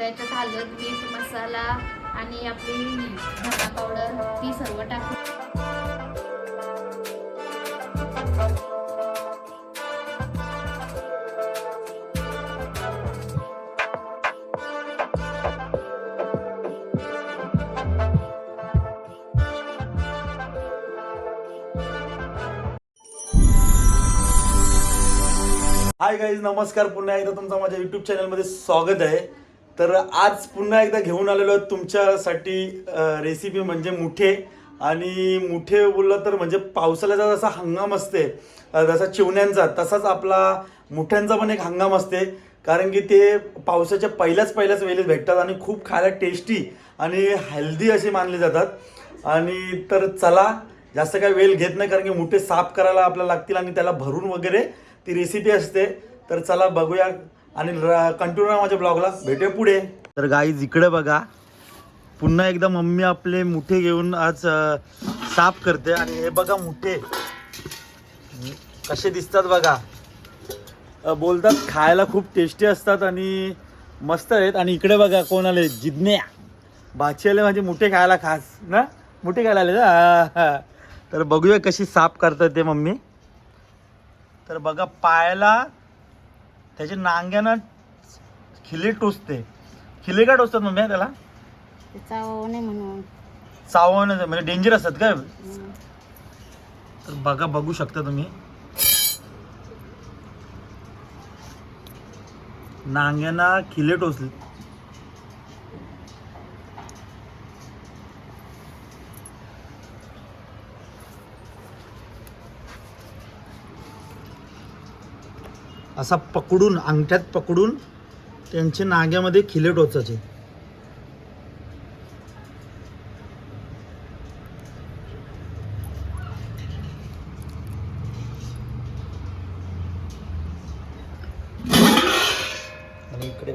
त्याच्यात याच्यात हळद मीठ मसाला आणि आपली धना पावडर ती सर्व टाकू हाय गाईज नमस्कार पुन्हा एकदा तुमचं माझ्या युट्यूब चॅनलमध्ये स्वागत आहे. तर आज पुन्हा एकदा घेऊन आलेलो आहे तुमच्यासाठी रेसिपी म्हणजे मुठे. आणि मुठे बोललं तर म्हणजे पावसाळ्याचा जसा हंगाम असते जसा चिवण्यांचा तसाच आपला मुठ्यांचा पण एक हंगाम असते. कारण की ते पावसाच्या पहिल्याच पहिल्याच वेळेस भेटतात आणि खूप खायला टेस्टी आणि हेल्दी असे मानले जातात. आणि तर चला जास्त काही वेळ घेत नाही कारण की मुठे साफ करायला आपल्याला लागतील आणि त्याला भरून वगैरे ती रेसिपी असते. तर चला बघूया आणि कंटिन्यू माझ्या ब्लॉगला भेटूया पुढे. तर गाईज इकडे बघा. पुन्हा एकदा मम्मी आपले मुठे घेऊन आज साफ करते. आणि हे बघा मुठे. कसे दिसतात बघा. बोलतात खायला खूप टेस्टी असतात आणि मस्त आहेत. आणि इकडे बघा कोण आले. जिज्ञा. बाची आले म्हणजे मुठे खायला खास. ना? मुठे खायला आले ना? तर बघूया कशी साफ करतात ते मम्मी. तर बघा पायाला त्याच्या नांग्यानं खिले टोचते. खिले का टोचतात मम्मी त्याला? त्याचा नाही म्हणून. चावण म्हणजे डेंजर असतात काय? तर बघा बघू शकता तुम्ही. नांग्यांना खिले टोचले. असा पकडून अंगठ्यात पकडून त्यांचे नाग्यामध्ये खिले टोचायचे. मी इकडे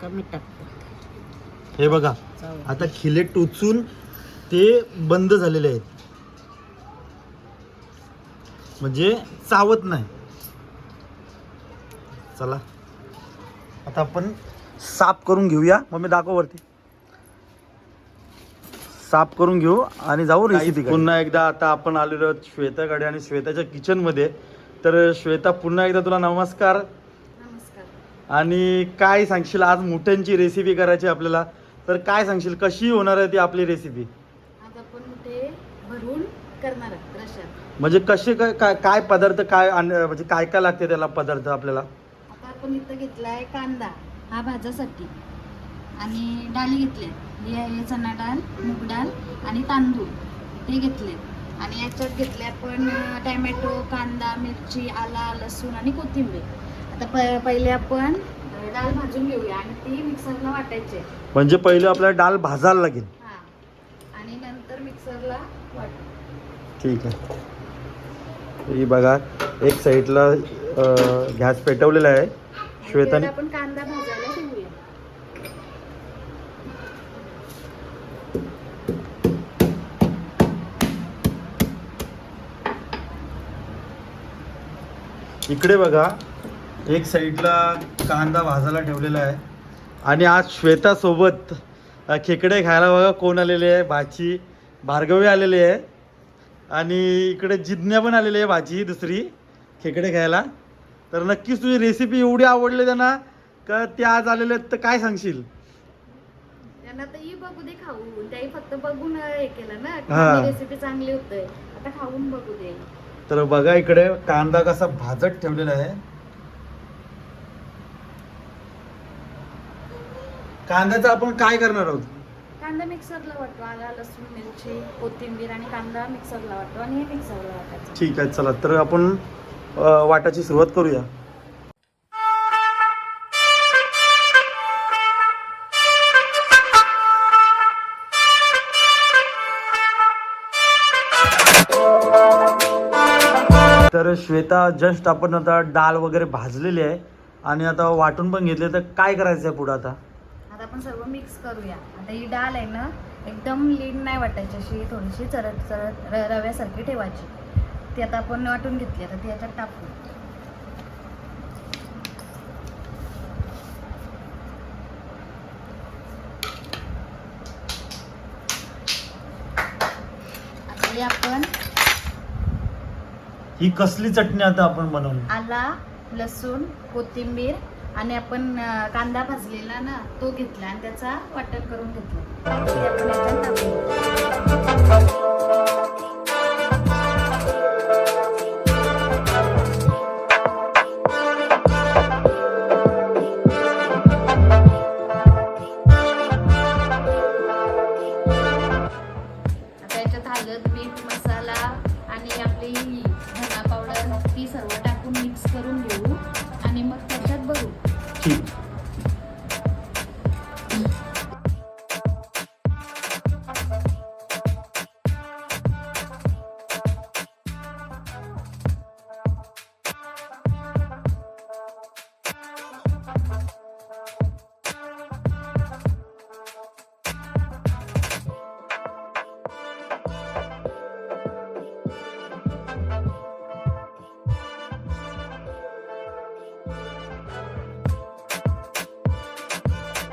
का मीठ टाकतो. हे बघा. आता खिले टोचून ते बंद झालेले आहेत. म्हणजे चावत नाही. चला. आता आपण साफ करून घेऊया. मग मी दाखव वरती. साफ करून घेऊ आणि जाऊ रेसिपी पुन्हा एकदा आता आपण आलेलो आहोत श्वेताकडे आणि श्वेताच्या किचनमध्ये. तर श्वेता पुन्हा एकदा तुला नमस्कार. नमस्कार. आणि काय सांगशील? आज मुठ्यांची रेसिपी करायची आपल्याला. तर काय सांगशील? कशी होणार आहे ती आपली रेसिपी आज आपण ते भरून करणार आहोत रशात म्हणजे कसे काय काय काय पदार्थ काय आण- म्हणजे काय काय लागते त्याला पदार्थ आपल्याला? आता आपण इथं घेतलाय कांदा हा भाजासाठी. आणि डाळी घेतल्या हे आहे चणा डाळ मूग डाळ आणि तांदूळ. ते घेतले आणि याच्यात घेतले आपण अं, टॅमॅटो कांदा मिरची आला लसूण आणि कोथिंबीर. आता प पहिले आपण डाळ भाजून घेऊया आणि ती मिक्सरला वाटायचे. म्हणजे पहिले आपल्याला डाळ भाजायला लागेल. हा. आणि नंतर मिक्सरला वाट ठीक आहे. ही बघा एक साईडला गॅस पेटवलेला आहे. श्वेताने आपण कांदा भाजायला ठेवूया. इकडे बघा एक साईडला कांदा भाजायला ठेवलेला आहे. आणि आज श्वेतासोबत खेकडे खायला बघा कोण आलेले आहे. भाची भार्गवी आलेली आहे. आणि इकडे जिज्ञा पण आलेली आहे भाची दुसरी खेकडे खायला. तर नक्कीच तुझी रेसिपी एवढी आवडली त्यांना का ते आज आलेले आहेत तर काय सांगशील? त्यांना तर ही बघू दे खाऊन. त्याही फक्त बघून हे केलं ना हा. रेसिपी चांगली होते आता खाऊन बघू दे. तर बघा इकडे कांदा कसा भाजत ठेवलेला आहे. कांद्याचं आपण काय करणार आहोत? कांदा मिक्सरला वाटतो आला लसूण मिरची कोथिंबीर आणि कांदा मिक्सरला वाटतो आणि हे मिक्सरला वाटायचं. ठीक आहे चला. तर आपण अ, वाटाची सुरुवात करूया. तर श्वेता जस्ट आपण आता डाळ वगैरे भाजलेली आहे आणि आता वाटून पण घेतले तर काय करायचं आहे पुढं आता आता? आपण सर्व मिक्स करूया. आता ही डाळ आहे ना एकदम लीन नाही वाटायची अशी थोडीशी चरत चरत र रव्यासारखी ठेवायची. ती आता आपण वाटून घेतली आता ती याच्यात टाकू. आता ही आपण ही कसली चटणी आता आपण बनवली? आला लसूण कोथिंबीर आणि आपण कांदा भाजलेला ना तो घेतला आणि त्याचा वाटण करून घेतला.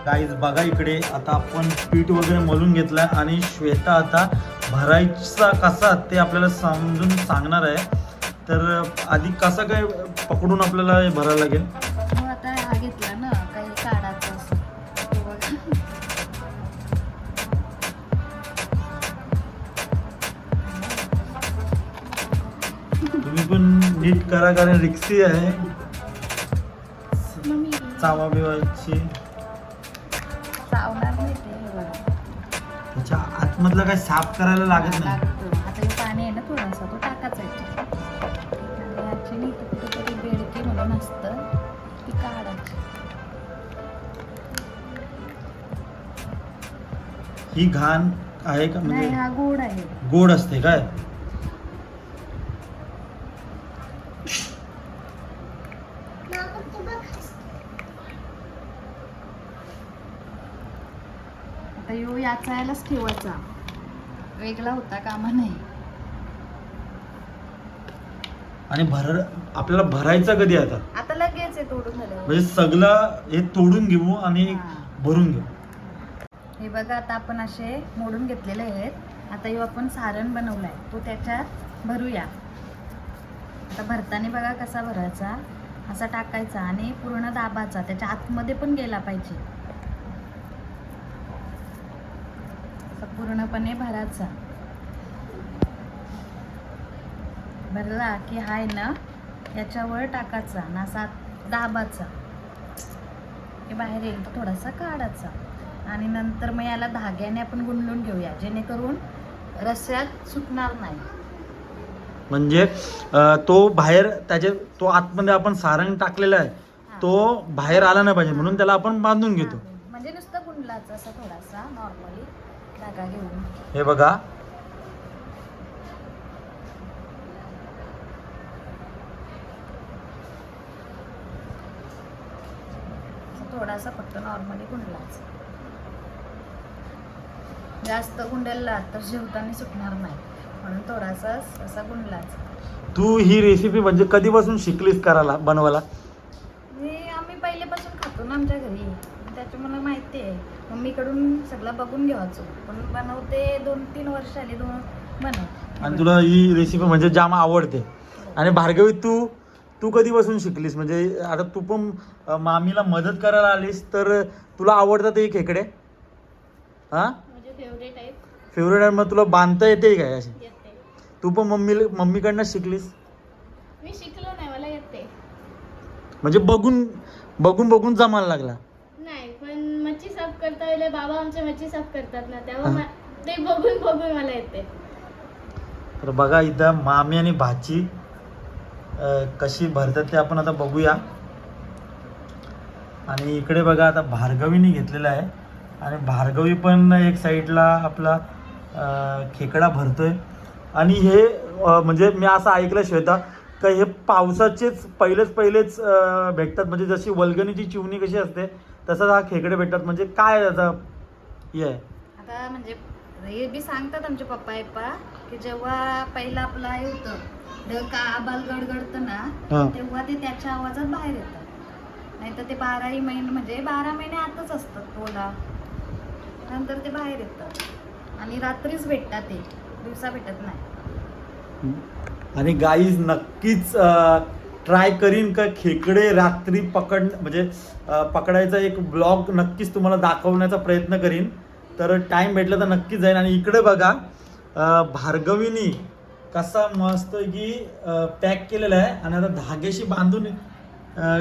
गाईज बघा इकडे आता आपण पीठ वगैरे मलून घेतलंय आणि श्वेता आता भरायचा कसा ते आपल्याला समजून सांगणार आहे. तर आधी कसा काय पकडून आपल्याला हे भरायला लागेल? आता हा घेतला ना काही काढायचं असं. तो बघा. तुम्ही पण नीट करा कारण रिक्सी आहे. मम्मी. चावा बिवायची आतमधलं काय साफ करायला लागत नाही. आता हे पाणी आहे ना थोडासा तो टाकायचा कुठेतरी बेडकी म्हणून असतं ती काढायची. ही घाण आहे का? नाही म्हणजे हा गोड आहे. गोड असते काय? आता यो याचा यालाच ठेवायचा. वेगळा होता कामा नाही. आणि भर आपल्याला भरायचा कधी आता? आता लगेच आहे तोडून झालं म्हणजे सगळं हे तोडून घेऊ आणि हा. भरून घेऊ. हे बघा आता आपण असे मोडून घेतलेले आहेत. आता ह्यो आपण सारण बनवलाय. तो त्याच्यात भरूया. आता भरताना बघा कसा भरायचा. असा टाकायचा आणि पूर्ण दाबाचा. त्याच्या आतमध्ये पण गेला पाहिजे असा पूर्णपणे भरायचा. भरला की हाय ना याच्यावर टाकायचा असा दाबाचा. हे बाहेर येईल थोडासा काढायचा. आणि नंतर मग याला धाग्याने आपण गुंडलून घेऊया जेणेकरून रस्स्यात सुटणार नाही. म्हणजे तो बाहेर त्याचे तो आतमध्ये आपण सारंग टाकलेला आहे. तो बाहेर आला नाही पाहिजे म्हणून त्याला आपण बांधून घेतो. म्हणजे नुसतं गुंडलाचा असा थोडासा नॉर्मली. धागा घेऊन. हे बघा. थोडासा फक्त नॉर्मली गुंडलाचा. जास्त गुंडलला तर जेवताना सुटणार नाही. म्हणून थोडासा असा गुंडलाचा. तू ही रेसिपी म्हणजे कधीपासून शिकलीस करायला बनवायला? हे आम्ही पहिल्यापासून खातो ना आमच्या घरी. त्याच्या मला माहिती आहे मम्मीकडून सगळं बघून घ्यायचो. पण बनवते दोन तीन वर्ष आली दोन बनव आणि तुला ही रेसिपी म्हणजे जाम आवडते. आणि भार्गवी तू तू कधीपासून शिकलीस? म्हणजे आता तू पण मामीला मदत करायला आलीस तर तुला आवडतात हे खेकडे? हा? म्हणजे फेवरेट आहे मग तुला बांधता येते काय अशी येते. तू पण मम्मी मम्मीकडनं शिकलीस? मी शिकलो नाही मला येते. म्हणजे बघून बघून बघून जमायला लागला. मच्छी साफ करता वेळेला बाबा आमचे मच्छी साफ करतात ना तेव्हा हा. मा- ते बघून बघून मला येते. तर बघा इथं मामी आणि भाची अं, कशी भरतात ते आपण आता बघूया. आणि इकडे बघा आता भार्गवीने घेतलेला आहे. आणि भार्गवी पण एक साईडला आपला अं, खेकडा भरतोय. आणि हे अं, म्हणजे मी असं ऐकलं श्वेता का हे पावसाचेच पहिलेच पहिलेच अं, भेटतात. म्हणजे जशी वल्गनीची चिवणी कशी असते तसंच हा खेकडे भेटतात. म्हणजे काय याचा हे? आहे आता म्हणजे हे बी सांगतात आमचे पप्पा पप्पा की जेव्हा पहिला आपला हे होतं ढ का आबाल गडगडतं हा. ना तेव्हा ते त्याच्या आवाजात बाहेर येतात. नाही तर ते बाराही महिने म्हणजे बारा महिने आतच असतात पोला नंतर ते बाहेर येतात. आणि रात्रीच भेटतात ते. दिवसा भेटत नाही. आणि गाईज नक्कीच ट्राय करीन का खेकडे रात्री पकड म्हणजे पकडायचा एक ब्लॉग नक्कीच तुम्हाला दाखवण्याचा प्रयत्न करीन. तर टाईम भेटला तर नक्कीच जाईन. आणि इकडे बघा भार्गवीनी कसा मस्त की पॅक केलेला आहे. आणि आता धागेशी बांधून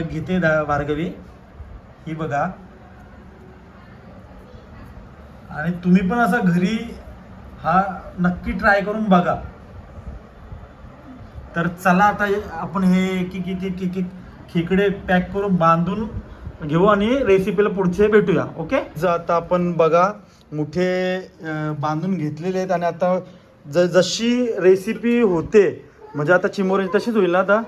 घेते दा भार्गवी. ही बघा. आणि तुम्ही पण असा घरी हा नक्की ट्राय करून बघा. तर चला आता आपण हे एक एक एक खेकडे पॅक करून बांधून घेऊ आणि रेसिपीला पुढचे भेटूया ओके? जर आता आपण बघा मुठे बांधून घेतलेले आहेत आणि आता ज जशी रेसिपी होते म्हणजे आता चिमोरी तशीच होईल ना आता?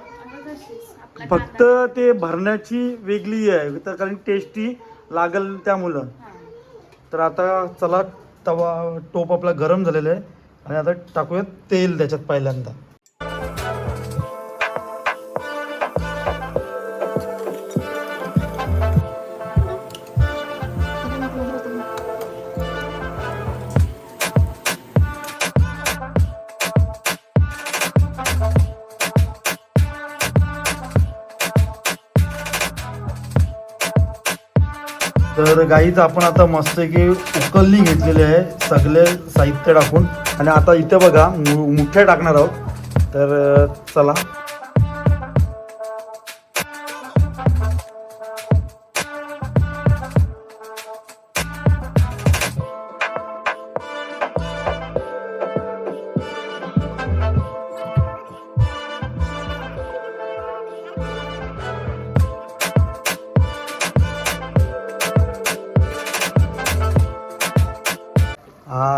फक्त ते भरण्याची वेगळी आहे तर कारण टेस्टी लागल त्यामुळं मुलं. तर आता चला तवा टोप आपला गरम झालेला आहे. आणि आता टाकूयात तेल त्याच्यात पहिल्यांदा. तर गाईच आपण आता मस्त की उकलली घेतलेली आहे. सगळे साहित्य टाकून. आणि आता इथे बघा मु- मुठ्या टाकणार आहोत. तर चला.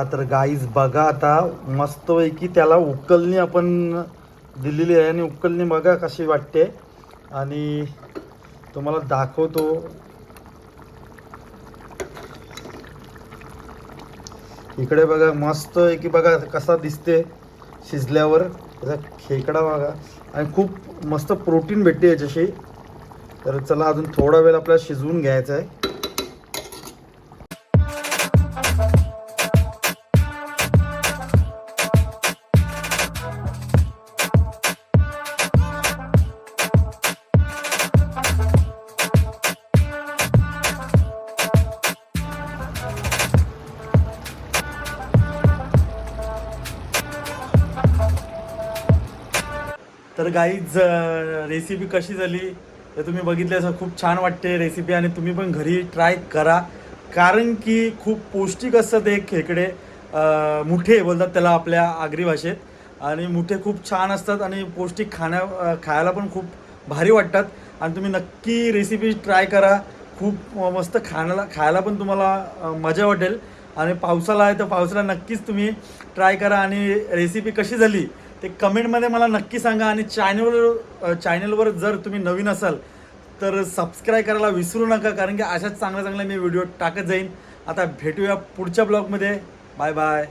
तर गाईज बघा आता मस्तपैकी त्याला उकलणी आपण दिलेली आहे आणि उकलणी बघा कशी वाटते. आणि तुम्हाला दाखवतो. इकडे बघा मस्त आहे की बघा कसा दिसते शिजल्यावर. त्याचा खेकडा बघा. आणि खूप मस्त प्रोटीन भेटते याच्याशी. तर चला अजून थोडा वेळ आपल्याला शिजवून घ्यायचा आहे. तर गाईज रेसिपी कशी झाली तर तुम्ही बघितले असं खूप छान वाटते रेसिपी आणि तुम्ही पण घरी ट्राय करा. कारण की खूप पौष्टिक असतं ते खेकडे. मुठे बोलतात त्याला आपल्या आगरी भाषेत. आणि मुठे खूप छान असतात आणि पौष्टिक खाण्या खायला पण खूप भारी वाटतात. आणि तुम्ही नक्की रेसिपी ट्राय करा. खूप मस्त खाण्याला खायला पण तुम्हाला मजा वाटेल. आणि पावसाला आहे तर पावसाला नक्कीच तुम्ही ट्राय करा. आणि रेसिपी कशी झाली ते कमेंटमध्ये मला नक्की सांगा आणि चॅनलवर चॅनलवर जर तुम्ही नवीन असाल तर सबस्क्राईब करायला विसरू नका कारण की अशाच चांगल्या चांगल्या मी व्हिडिओ टाकत जाईन. आता भेटूया पुढच्या ब्लॉगमध्ये बाय बाय